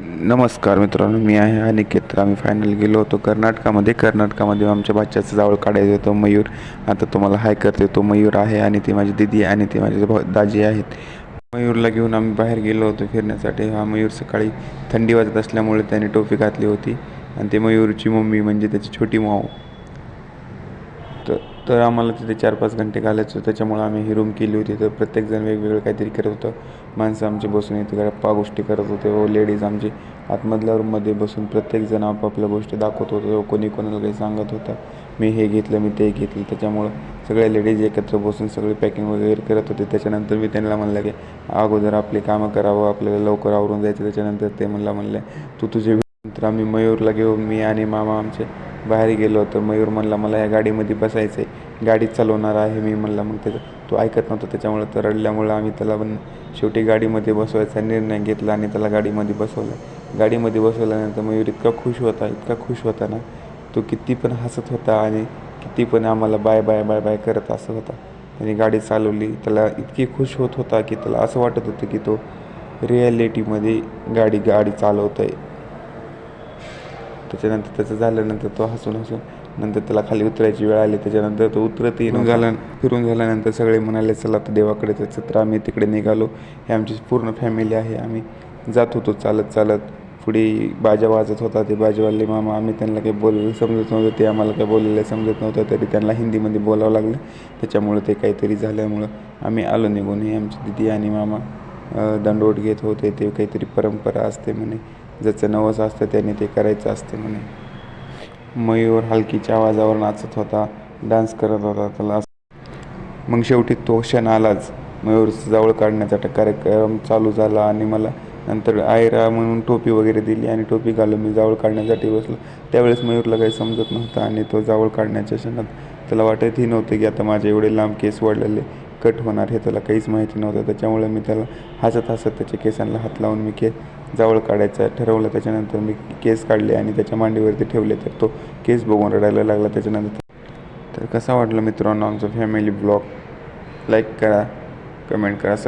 नमस्कार मित्रांनो मी आहे अनिकेत. आम्ही फायनल गेलो होतो कर्नाटकामध्ये. कर्नाटकामध्ये आमच्या बाच्याचं जावळ काढायचं होतं मयूर. आता तुम्हाला हाय करते तो मयूर आहे आणि ती माझी दिदी आणि ती माझे दाजी आहेत. मयूरला घेऊन आम्ही बाहेर गेलो होतो फिरण्यासाठी. हा मयूर सकाळी थंडी वाजत असल्यामुळे त्याने टोपी घातली होती. आणि ते मयूरची मम्मी म्हणजे त्याची छोटी माऊ. तर आम्हाला तिथे चार पाच घंटे घालायचं होतं. आम्ही ही रूम केली होती. तर प्रत्येकजण वेगवेगळं काहीतरी करत होतं. माणसं आमचे बसून इथे गप्पा गोष्टी करत होते. व लेडीज आमची आतमधल्या रूममध्ये बसून प्रत्येकजण आपापल्या गोष्टी दाखवत होतं. हो, कोणी कोणाला काही सांगत होतं. मी हे घेतलं मी ते घेतलं. त्याच्यामुळं सगळ्या लेडीज एकत्र बसून सगळी पॅकिंग वगैरे करत होते. त्याच्यानंतर मी त्यांना म्हणलं की अगोदर आपली कामं करावं. आपल्याला लवकर आवरून जायचं. त्याच्यानंतर ते म्हणला म्हणलं तू तुझे तर आम्ही मयूरला घेऊन मी आणि मामा आमचे बाहेर गेलो तर मयूर म्हणला मला या गाडीमध्ये बसायचं आहे गाडी चालवणार आहे मी म्हणला. मग त्याचा तो ऐकत नव्हता. त्याच्यामुळे तर रडल्यामुळं आम्ही त्याला पण शेवटी गाडीमध्ये बसवायचा निर्णय घेतला आणि त्याला गाडीमध्ये बसवलं. गाडीमध्ये बसवल्यानंतर मयूर इतका खुश होता इतका खुश होता ना. तो किती पण हसत होता आणि किती पण आम्हाला बाय बाय बाय बाय करत असं होता. त्याने गाडी चालवली. त्याला इतकी खुश होत होता की त्याला असं वाटत होतं की तो रिॲलिटीमध्ये गाडी गाडी चालवत आहे त्याच्यानंतर त्याचं झाल्यानंतर तो हसून हसून नंतर त्याला खाली उतरायची वेळ आली. त्याच्यानंतर तो उतरतही न झाला. फिरून झाल्यानंतर सगळे म्हणाले चला तर देवाकडे त्याचं तर आम्ही तिकडे निघालो. हे आमची पूर्ण फॅमिली आहे. आम्ही जात होतो चालत चालत. पुढे बाजा वाजत होता. ते बाजेवाले मामा आम्ही त्यांना काही बोललेलं समजत नव्हतं. ते आम्हाला काही बोललेलं समजत नव्हतं. तरी त्यांना हिंदीमध्ये बोलावं लागलं. त्याच्यामुळं ते काहीतरी झाल्यामुळं आम्ही आलो निघून. हे आमची दिदी आणि मामा दंडोट घेत होते. ते काहीतरी परंपरा असते म्हणे. ज्याचं नवस असतं त्याने ते करायचं असते म्हणे. मयूर हलकीच्या आवाजावर नाचत होता डान्स करत होता त्याला मग शेवटी तो क्षण आलाच. मयूर जवळ काढण्याचा कार्यक्रम चालू झाला आणि मला नंतर आयरा म्हणून टोपी वगैरे दिली आणि टोपी घालून मी जावळ काढण्यासाठी बसलो. त्यावेळेस मयूरला काही समजत नव्हतं आणि तो जावळ काढण्याच्या क्षणात त्याला वाटतही नव्हतं की आता माझे एवढे लांब केस वाढलेले कट होणार हे त्याला काहीच माहिती नव्हतं. त्याच्यामुळे मी त्याला हसत हसत त्याच्या केसांना हात लावून मी केस जावळ काढायचं ठरवलं. त्याच्यानंतर मी केस काढले आणि त्याच्या मांडीवरती ठेवले. तर तो केस बघून रडायला लागला त्याच्यानंतर. तर कसा वाटलं मित्रांनो आमचा फॅमिली ब्लॉग लाईक करा कमेंट करा सब